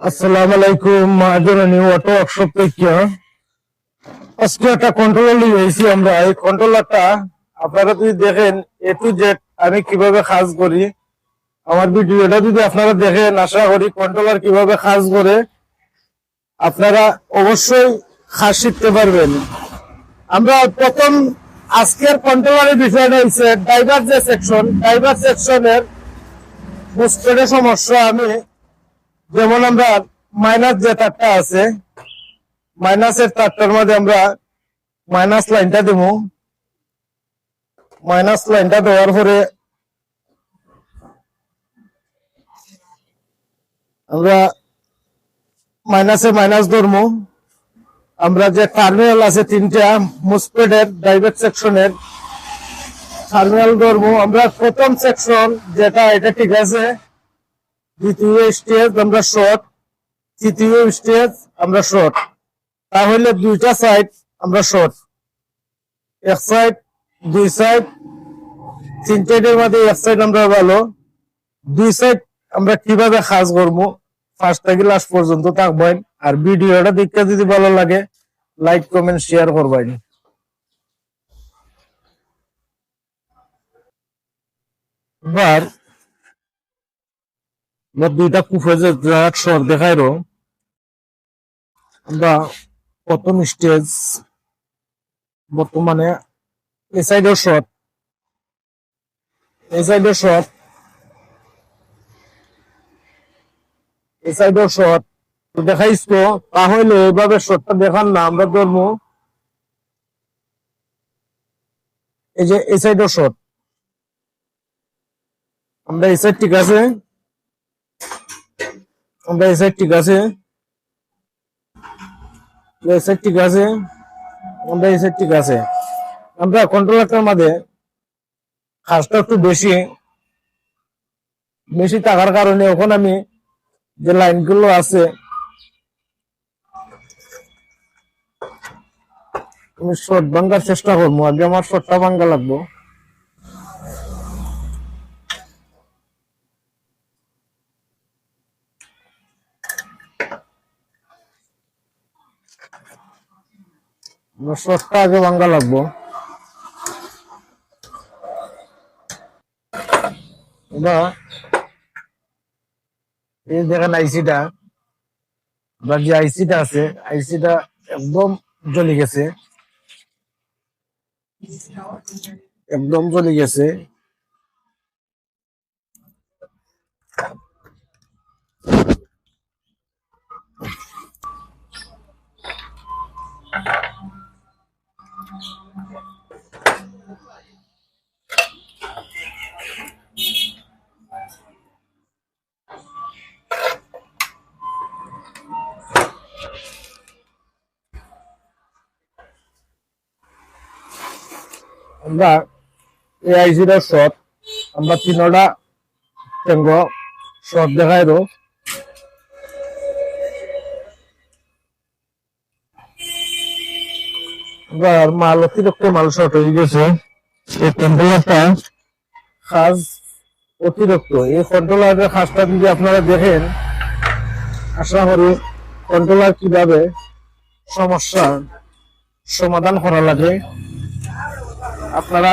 আসসালামু আলাইকুম মহাজনী auto workshop থেকে আজকে একটা কন্ট্রোলার নিয়ে এসেছি আমরা। এই কন্ট্রোলারটা আপনারা যদি দেখেন, এ টু জেড আমি কীভাবে কাজ করি, আমার ভিডিওটা যদি আপনারা দেখেন, আশা করি কন্ট্রোলার কীভাবে কাজ করে, আপনারা অবশ্যই কাজ শিখতে পারবেন। আমরা প্রথম আজকের কন্ট্রোলারের বিষয়টা হচ্ছে ড্রাইভার যে সেকশন ড্রাইভার সেকশনের বুস্টের সমস্যা আমি যেমন আমরা মাইনাস যে তারটা আছে মাইনাসের তারটার মধ্যে আমরা মাইনাস লাইনটা দেবো মাইনাস লাইনটা দেওয়ার পরে আমরা মাইনাসে মাইনাস ধরবো আমরা যে টার্মিনাল আছে তিনটা মুসপেডের ডাইভেট সেকশনের টার্মিনাল ধরবো আমরা প্রথম সেকশন যেটা, এটা ঠিক আছে। দ্বিতীয় স্টেজ আমরা শর্ট তৃতীয় স্টেজ আমরা শর্ট তাহলে দুইটা সাইড আমরা শর্ট এক সাইড দুই সাইড তিন সাইডের মধ্যে এক সাইড আমরা ভালো। দুই সাইড আমরা কীভাবে কাজ করব? ফার্স্ট থেকে লাস্ট পর্যন্ত থাকবেন। আর ভিডিওটা দেখতে যদি ভালো লাগে লাইক কমেন্ট শেয়ার করবেন। এবার দুইটা কুফে যে শহর দেখাইরো আমরা প্রথম স্টেজ বর্তমানে এই সাইডের শট এই সাইডের শট এই সাইডের শট দেখাইছ তো তাহলে এইভাবে শটটা দেখান না, আমরা ধরবো। এই যে এই সাইডের শট আমরা এই সাইড ঠিক আছে? আমরা এই সাইড ঠিক আছে। এই সাইড ঠিক আছে। আমরা এই সাইড ঠিক আছে। আমরা কন্ট্রোলারটার মধ্যে খাসটা একটু বেশি বেশি থাকার কারণে এখন আমি যে লাইনগুলো আছে, আমি শর্ট ভাঙ্গার চেষ্টা করব। আগে আমার শর্টটা ভাঙ্গা লাগবো। শর্টটা আগে ভাঙ্গা লাগবো। বা এই দেখেন আইসিটা, বা যে আইসিটা আছে, আইসিটা একদম জ্বলে গেছে। একদম জ্বলে গেছে। আমরা এই আইসিটা শট আমরা তিনটা টেঙ্গ শট দেখাই দো এবার মাল, অতিরিক্ত মাল শর্ট হয়ে গেছে। এই কন্ট্রোলারটা খাস অতিরিক্ত। এই কন্ট্রোলারের খাসটা যদি আপনারা দেখেন, আশা করি কন্ট্রোলার কীভাবে সমস্যা সমাধান করা লাগে। আপনারা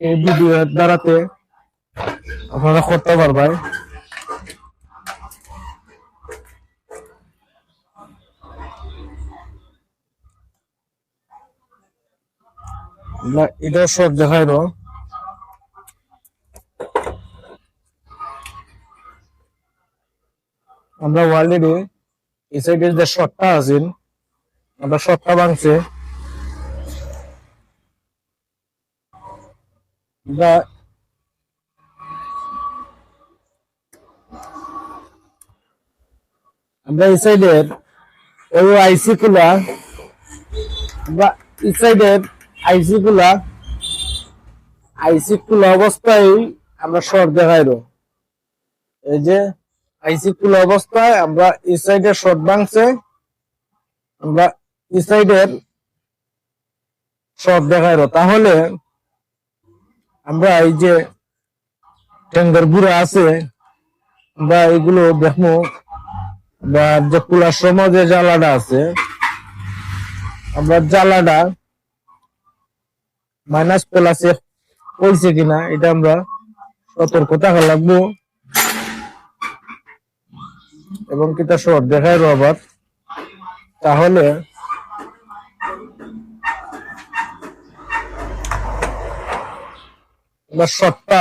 এই ভিডিওর দ্বারাতে আপনারা করতে পারবেন। এটা সব দেখাইল আমরা অলরেডি এই সাইডের যে শটটা আছেন আমরা শটটা ভাঙছে। আমরা আমরা এই ওই আইসি গুলা আমরা এই সাইডের আইসি গুলা আইসি গুলা অবস্থায় আমরা শর্ট দেখাইলো এই যে আইসি গুলা অবস্থায় আমরা এই সাইডের শর্ট ভাঙছে, আমরা এই সাইডের শর্ট দেখাইলো তাহলে আমরা এই যে ট্যাঙ্গার বুড়া আছে বা এগুলো দেখব। বা যে কুলার সময় যে জ্বালাটা আছে, আমরা জ্বালাটা মাইনাস প্লাসে হয়েছে কিনা, এটা আমরা সতর্ক থাকা লাগবো। এবং কিতা শর্ট দেখায় আবার তাহলে আমরা শর্টটা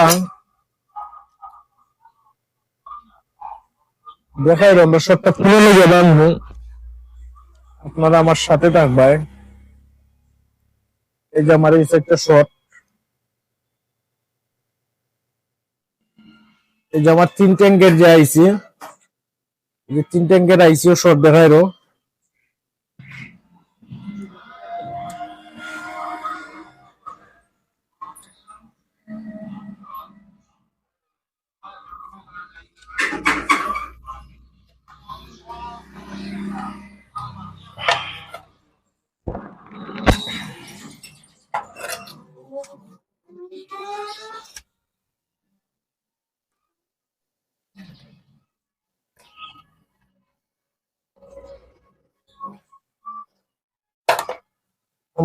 দেখাই আমরা শর্টটা খুলে লেগে বাঁধবো আপনারা আমার সাথে থাকবে এই যে আমার এই একটা শর্ট এই যে আমার তিন ট্যাঙ্কের যে আইসি যে তিন ট্যাঙ্কের আইসিও শর্ট দেখায়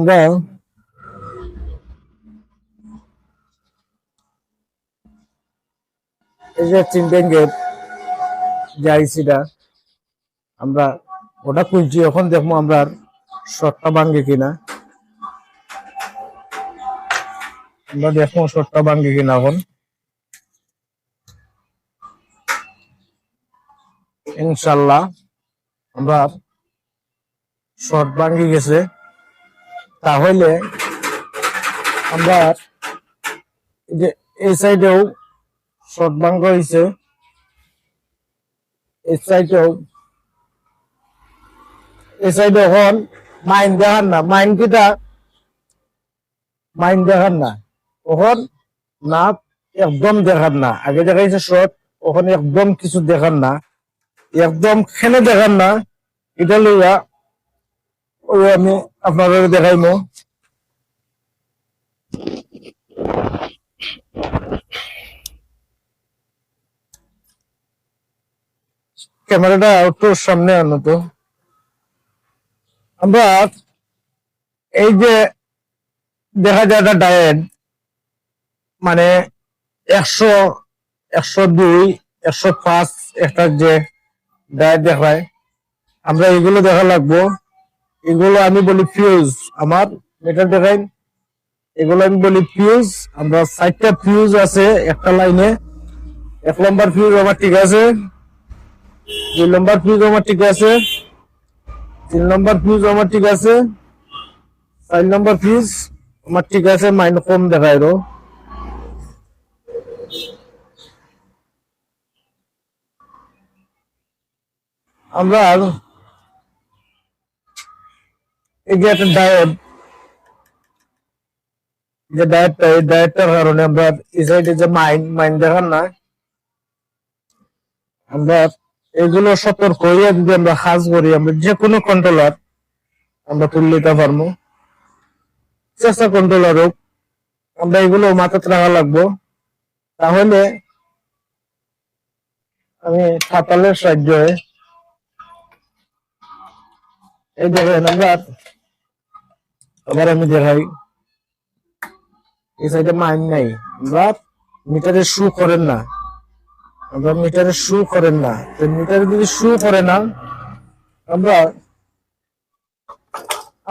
আমরা এই যে তিন ট্যাঙ্কের যে আইসিটা আমরা ওটা খুলছি, এখন দেখব আমরা শর্টটা ভাঙ্গে কিনা। আমরা দেখব শর্টটা ভাঙ্গে কিনা এখন। ইনশাল্লাহ আমরা শর্ট ভাঙ্গি গেছে। তাহলে আমরা যে এই সাইডেও শর্ট ভাঙ্গ হয়েছে এই সাইডেও, এই সাইডে এখন মাইন দেখান না, মাইন কিটা? মাইন দেখান না ওখন না একদম দেখান না, আগে দেখাইছে শর্ট ওখানে একদম কিছু দেখান না, একদম খেলে দেখান না, এটা লইয়া ওই আমি আপনাদের দেখাইমো। ক্যামেরাটা একটু সামনে আনো আমরা এই যে দেখা যায় একটা ডায়েট মানে একশো একশো দুই, একশো পাঁচ একটা যে ডায়েট দেখায়, আমরা এগুলো দেখা লাগবো। এগুলো আমি বলি ফিউজ আমার মিটার দেখাই এগুলো আমি বলি ফিউজ আমরা চারটা ফিউজ আছে একটা লাইনে এক নম্বর ফিউজ আমার ঠিক আছে। দুই নম্বর ফিউজ আমার ঠিক আছে। তিন নম্বর ফিউজ আমার ঠিক আছে। চার নম্বর ফিউজ আমার ঠিক আছে মাইন্ড কম দেখায় রো। আমরা ডায়েট যে এই কারণে আমরা এই সাইডে যে মাইন্ড মাইন্ড দেখান না, আমরা এগুলো সতর্ক হইয়া যদি আমরা কাজ করি, আমরা যে কোনো কন্ট্রোলার আমরা তুলে নিতে পারব। চেষ্টা কন্ট্রোলার হোক, আমরা এগুলো মাথাতে রাখা লাগবো। তাহলে আমি ফাতালের সাহায্য এই দেখেন আমরা আবার আমি দেখাই। এই সাইডে মাইন নাই। আমরা মিটারে শু করেন না। আমরা মিটারে শু করেন না। তো মিটারে যদি শু করে না, আমরা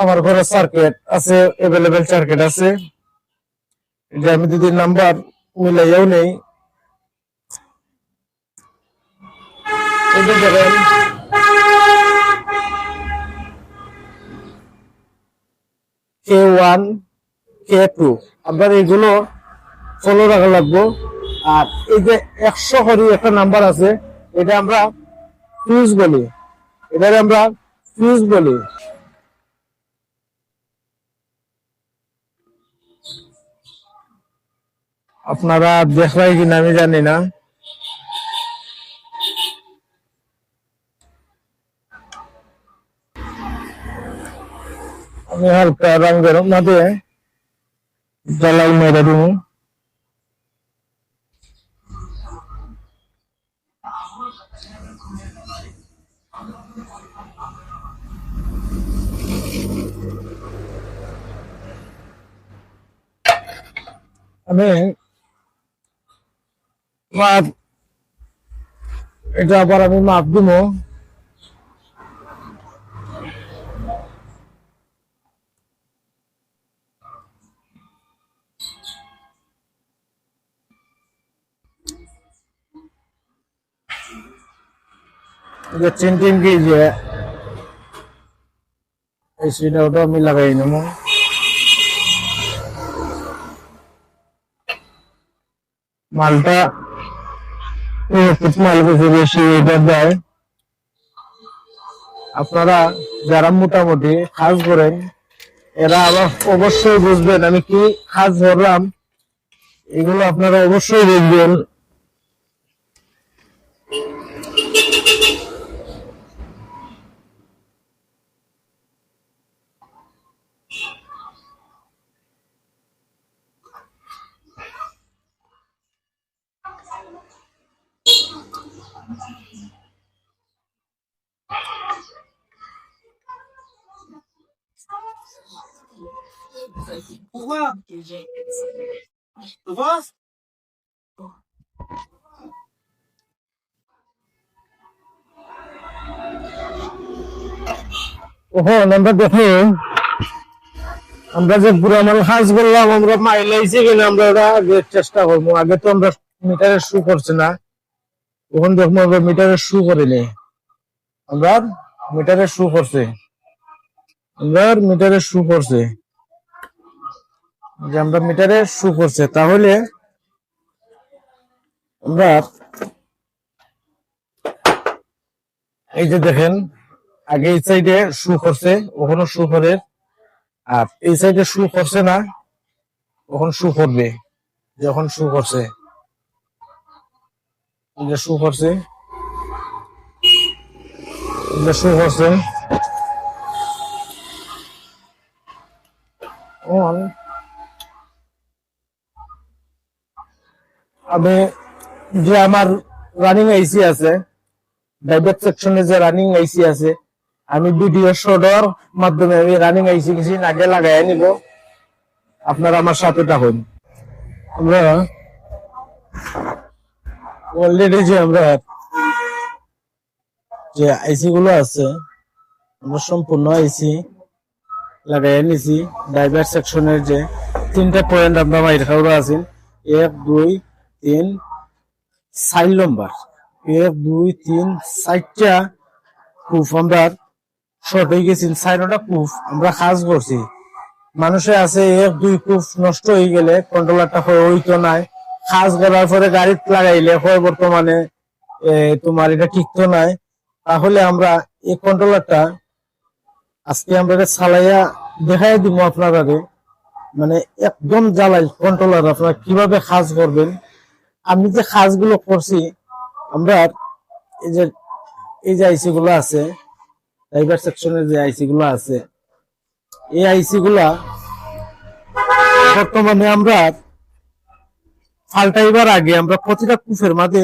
আমার ঘরে সার্কিট আছে এভেলেবেল সার্কিট আছে। এটা আমি যদি নাম্বার মিলাইয়াও নেই। দেখেন কে ওয়ান কে টু আপনার এগুলো ফলো রাখা লাগবো। আর এই যে একশো করি একটা নাম্বার আছে, এটা আমরা ফিউজ বলি। এটাকে আমরা ফিউজ বলি। আপনারা দেখলাই কিনা, আমি জানি না। আমি হালকা রঙের মধ্যে জ্বালাই মেরে দিব। আমি এটা আবার আমি মাপ দিব। যে তিন তিন কেজি এই সেটা ওটা আমি লাগাই নেব। মালটা মাল আপনারা যারা মোটামুটি কাজ করেন, এরা আবার অবশ্যই বুঝবেন আমি কি কাজ ধরলাম এগুলো আপনারা অবশ্যই বুঝবেন Pourquoi ওহন আমরা দেখো। আমরা যে পুরো আমার কাজ করলাম আমরা মাইলাইছি কিনা আমরা ওটা আগে চেষ্টা করব। আগে তো আমরা মিটারে শু করছে না। তখন দেখব আমরা মিটারে শু করিনি। আমরা মিটারে শু করছে। আমরা মিটারে শু করছে। যে আমরা মিটারের শু করছে, তাহলে আমরা এই যে দেখেন, আগে এই সাইডে শু করছে ওখানে শু করে, আর এই সাইডে শু করছে না, ওখানে শু করবে, যখন শু করছে। যে শু করছে যে শু করছে। On আমি যে আমার রানিং আইসি আছে ডাইভেট সেকশনে যে রানিং আইসি আছে, আমি ভিডিও শোডর মাধ্যমে আমি রানিং আইসি কিছু আগে লাগাই নিব। আপনারা আমার সাথে থাকুন। আমরা অলরেডি যে আমরা যে আইসি গুলো আছে, আমরা সম্পূর্ণ আইসি লাগাই নিছি। ড্রাইভার সেকশনের যে তিনটা পয়েন্ট আমরা মাইর খাওয়া আছে এক, দুই তিন চার নম্বর। এক, দুই, তিন, চারটা কুফ আমরা শর্ট হয়ে গেছি। চারটা কুফ আমরা কাজ করছি। মানুষে আছে এক, দুই কুফ নষ্ট হয়ে গেলে কন্ট্রোলারটা হইতো নাই। কাজ করার পরে গাড়িতে লাগাইলে হয় বর্তমানে তোমার এটা ঠিক তো নাই। তাহলে আমরা এই কন্ট্রোলারটা আজকে আমরা এটা চালাইয়া দেখাই দিব আপনারা মানে একদম জ্বালাই কন্ট্রোলার আপনারা কীভাবে কাজ করবেন? আমি যে কাজগুলো করছি, আমরা এই যে এই যে আইসি গুলো আছে ড্রাইভার সেকশনের যে আইসি গুলো আছে, এই আইসি গুলা বর্তমানে আমরা ফাল্টাইবার আগে আমরা প্রতিটা কুফের মাঝে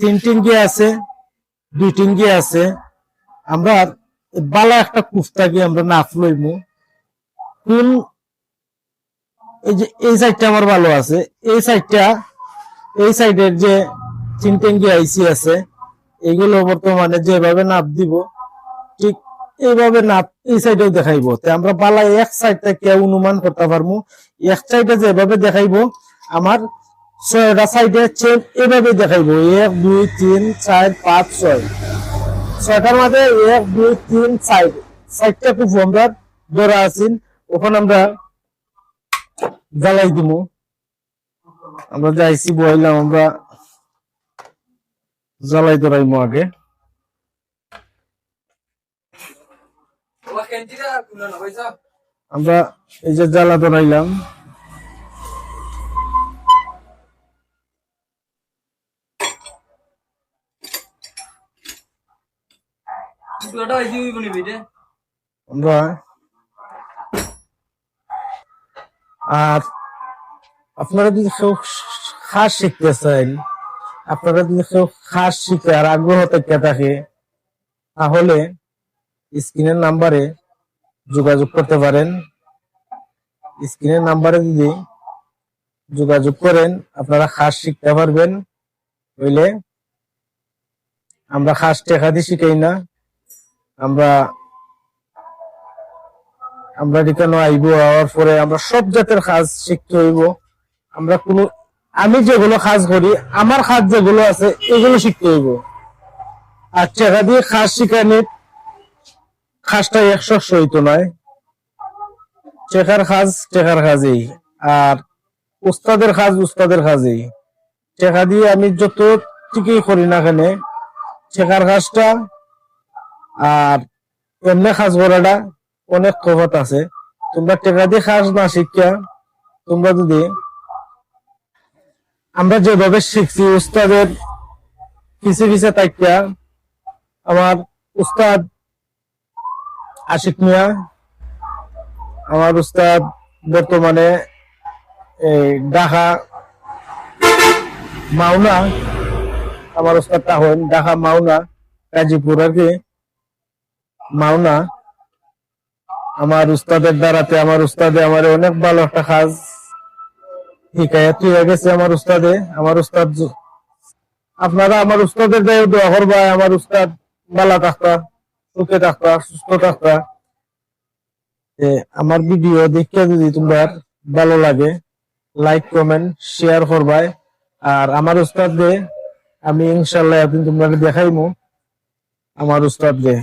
তিন তিন গিয়ে আছে, দুই তিন গিয়ে আছে, আমরা বালা একটা কুফ থাকি আমরা নাফ লইমু। কোন এই যে, এই সাইডটা আমার ভালো আছে, এই সাইডটা এই সাইডের যে চিনটেঙ্গি আইসি আছে, এগুলো বর্তমানে যেভাবে নাপ দিব, ঠিক এইভাবে নাপ এই সাইডেও দেখাইবো। আমরা পালা এক সাইড থেকে অনুমান করতে পারব? এক সাইডে যেভাবে দেখাইবো, আমার ছয়টা সাইডে চেন এভাবে দেখাইবো। এক, দুই, তিন, চার, পাঁচ, ছয়। ছয়টার মাঝে এক, দুই, তিন, চার। সাইডটা খুব আমরা ধরা আছেন ওখানে আমরা জ্বালাই দিব। আমরা যাইছি বইলাম আমরা জ্বালাই ধরাইমো আগে. আমরা এই যে জ্বালা ধরাইলাম. আমরা আর আপনারা যদি কেউ খাস শিখতে চান, আপনারা যদি কেউ খাস শিকার আগ্রহ থেকে থাকে, তাহলে স্ক্রিনের নাম্বারে যোগাযোগ করতে পারেন। স্ক্রিনের নাম্বারে যদি যোগাযোগ করেন, আপনারা খাস শিখতে পারবেন। হইলে আমরা খাস টেকা দিয়ে শিখাই না। আমরা আমরা এখানে আইব হওয়ার পরে আমরা সব জাতের কাজ শিখতে হইব। আমরা কোনো আমি যেগুলো কাজ করি, আমার কাজ যেগুলো আছে, এগুলো শিখতে হইব। আর টেকা দিয়ে খাস শিখানি খাসটা একশো সহিত নয়। টেকার কাজ টেকার কাজেই। আর উস্তাদের কাজ, উস্তাদের কাজেই। টেকা দিয়ে আমি যত ঠিকই করি না কেন টেকার কাজটা আর এমনি কাজ করাটা অনেক তফাৎ আছে। তোমরা টেকা দিয়ে কাজ না শিক্ষা তোমরা যদি আমরা যেভাবে শিখছি, উস্তাদের পিছে পিছে তাকিয়া আমার উস্তাদ আশিক মিয়া, আমার উস্তাদ বর্তমানে এই ঢাকা মাওনা, আমার উস্তাদটা হন ঢাকা মাওনা, গাজীপুর আর কি, মাওনা। আমার উস্তাদের দ্বারাতে, আমার উস্তাদে আমার অনেক ভালো একটা কাজ হিকায়াত হয়ে গেছে আমার উস্তাদে। আমার উস্তাদ আপনারা আমার উস্তাদের দায় দোয়া করবা, আমার উস্তাদ ভালো থাকতা সুখে থাকতা সুস্থ থাকতা আমার ভিডিও দেখে যদি তোমার ভালো লাগে লাইক কমেন্ট শেয়ার করবাই। আর আমার উস্তাদ দে আমি ইনশাল্লাহ একদিন তোমাকে দেখাইমু, আমার উস্তাদ দে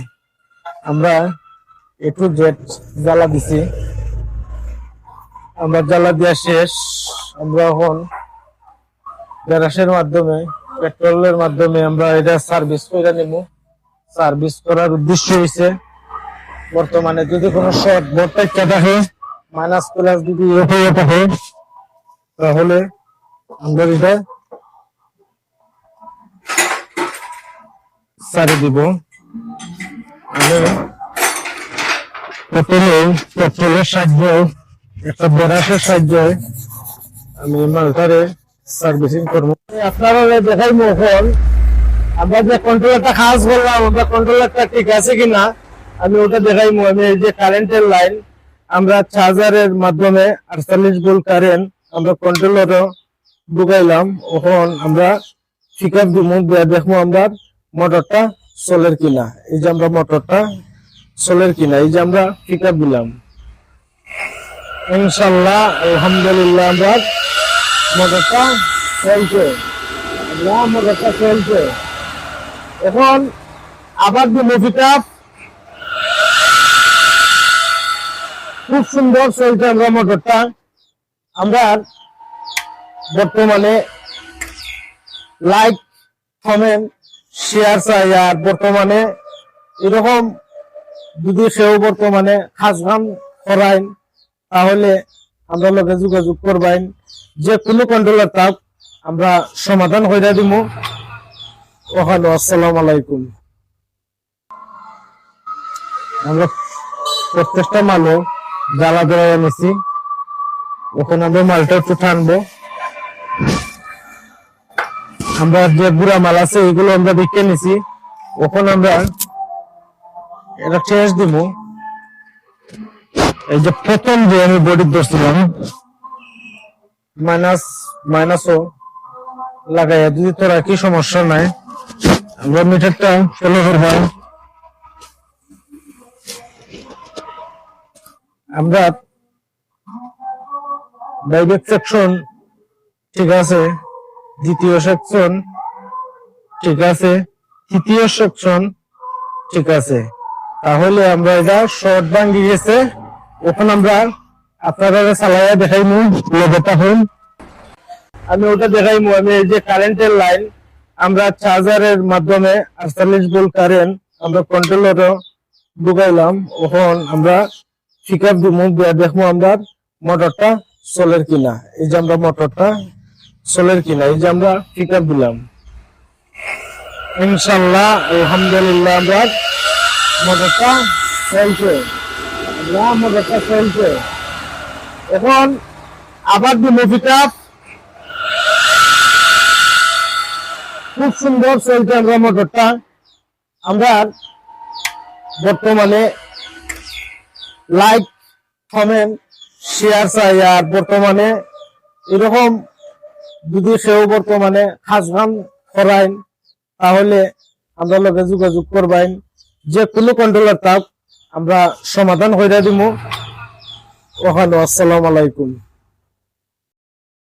আমরা এ টু জেড জ্বালা দিছি। আমরা জ্বালা দেওয়া শেষ। আমরা এখন গ্যারাসের মাধ্যমে, পেট্রোলের মাধ্যমে আমরা এটা সার্ভিস করে নেব। সার্ভিস করার উদ্দেশ্য হয়েছে বর্তমানে যদি কোনো শর্ট ভোল্টেজটা থাকে মাইনাস প্লাস যদি ইয়ে থাকে, তাহলে আমরা এটা সারি দিব। আমি প্রথমে পেট্রোলের সাহায্য, একটা ব্রাশের সাহায্য আমি মালটারে সার্ভিসিং করব। আপনারা দেখাই এখন, আমরা যে কন্ট্রোলারটা খাস করলাম, আমরা কন্ট্রোলারটা ঠিক আছে কিনা, আমি ওটা দেখাইমু আমি এই যে কারেন্টের লাইন আমরা চার্জারের মাধ্যমে আটচল্লিশ ভোল্ট কারেন্ট আমরা কন্ট্রোলারও ঢুকাইলাম। এখন আমরা ঠিক আপ দেখব আমরা মোটরটা সোলের কিনা। এই যে আমরা মোটরটা সোলের কিনা, এই যে আমরা ঠিক আপ দিলাম। ইনশাল্লাহ, আলহামদুলিল্লাহ, আমরা মোটরটা চলছে। মোটরটা চলছে। এখন আবার দিব পিক খুব সুন্দর চলছে আমরা মোটরটা আমরা বর্তমানে লাইক, কমেন্ট, শেয়ার চাই, আর বর্তমানে এরকম যদি সেও বর্তমানে খাস খাম করাইন তাহলে আমরা লোকে যোগাযোগ করবাইন যে কোনো কন্ট্রোলার তাক আমরা সমাধান হইয়া দিব ওখানে আসসালাম আলাইকুম। আমরা প্রত্যেকটা মালও জ্বালা ধরে এনেছি ওখানে আমরা মালটা একটু টানবো। আমরা যে বুড়া মাল আছে, এগুলো আমরা দেখে নিছি। ওখানে আমরা এটা টেস্ট দিব এই যে প্রথম যে আমি বডি ধরছিলাম মাইনাস মাইনাস মাইনাসও লাগাইয়া, যদি তোরা কি সমস্যা নাই, আমরা মিটারটা ফলো করব। আমরা ডাইরেক্ট সেকশন ঠিক আছে, দ্বিতীয় সেকশন ঠিক আছে, তৃতীয় সেকশন ঠিক আছে। তাহলে আমরা এটা শর্ট ভাঙ্গি গেছে। এখন আমরা আপনারা চালাইয়া দেখাইমু লগটা হন আমি ওটা দেখাইমু, আমি এই যে কারেন্টের লাইন আমরা চার্জারের মাধ্যমে আটচল্লিশ ভোল্ট কারেন্ট আমরা কন্ট্রোলারও ঢুকাইলাম। এখন আমরা ঠিক আপ দেখব আমরা মোটরটা সোলের কিনা। এই যে আমরা মোটরটা সোলের কিনা, এই যে আমরা ঠিক আপ দিলাম। ইনশাল্লাহ আলহামদুলিল্লাহ, আমরা মোটরটা চলছে আমরা মোটরটা চলছে এখন আবার দিব পিক খুব সুন্দর চলছে আমরা মোটরটা আমরা বর্তমানে লাইক কমেন্ট শেয়ার চাই আর বর্তমানে এরকম যদি সেও বর্তমানে খাস গান করাইন তাহলে আমরা লগে যোগাযোগ করবাইন। যে কোনো কন্ট্রোলার তাপ আমরা সমাধান হইরা দিব ওখানে আসসালামু আলাইকুম।